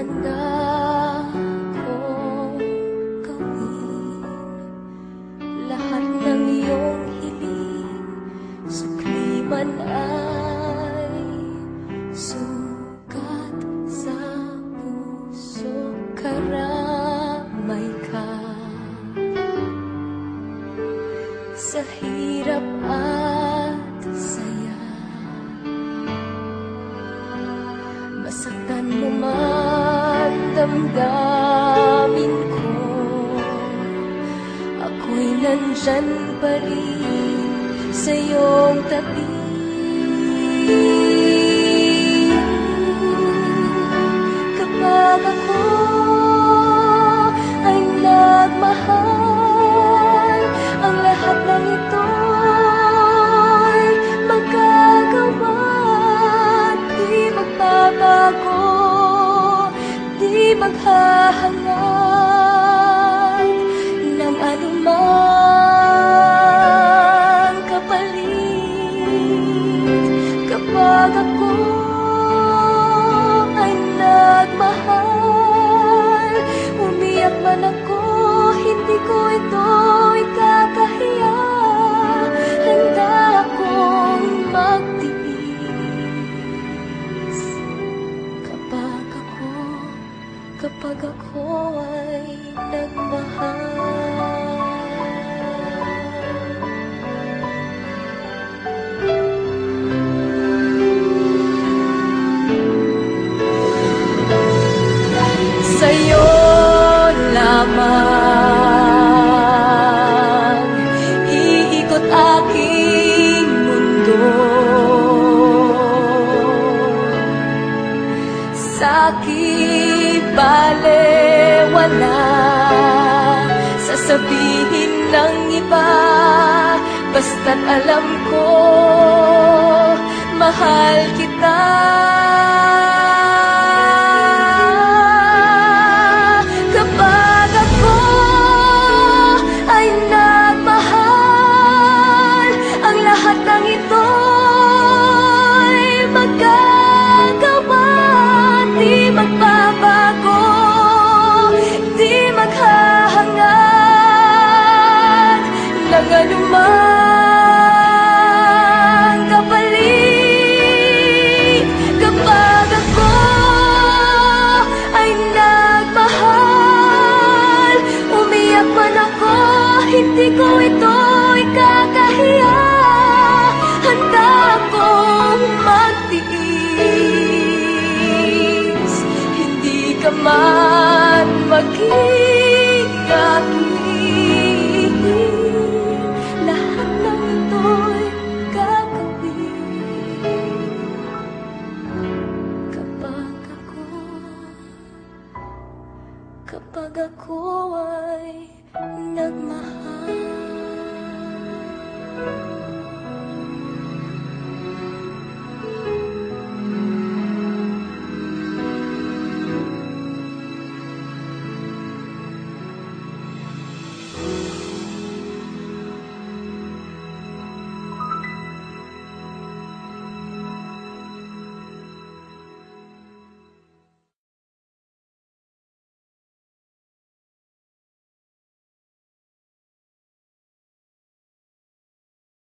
handa ko gawin lahat ng iyong hiling sukliman ay sa puso karamay ka. Sa hirap ay damdamin ko Ako'y nandyan pa rin sa iyong tabi Kapag ako ay nagmahal Umiyak man ako, hindi ko ito ikakahiya. Handa akong magtiis. Kapag ako, kapag ako ay nagmahal Sa'ki balewala Sasabihin ng iba Basta't alam ko Mahal kita Umiyak man ako, hindi ko ito ikakahiya. Handa akong magtiis. Hindi ka man mag-iyakin Lahat ng ito'y gagawin. Kapag ako Kapag ako ay nước mắt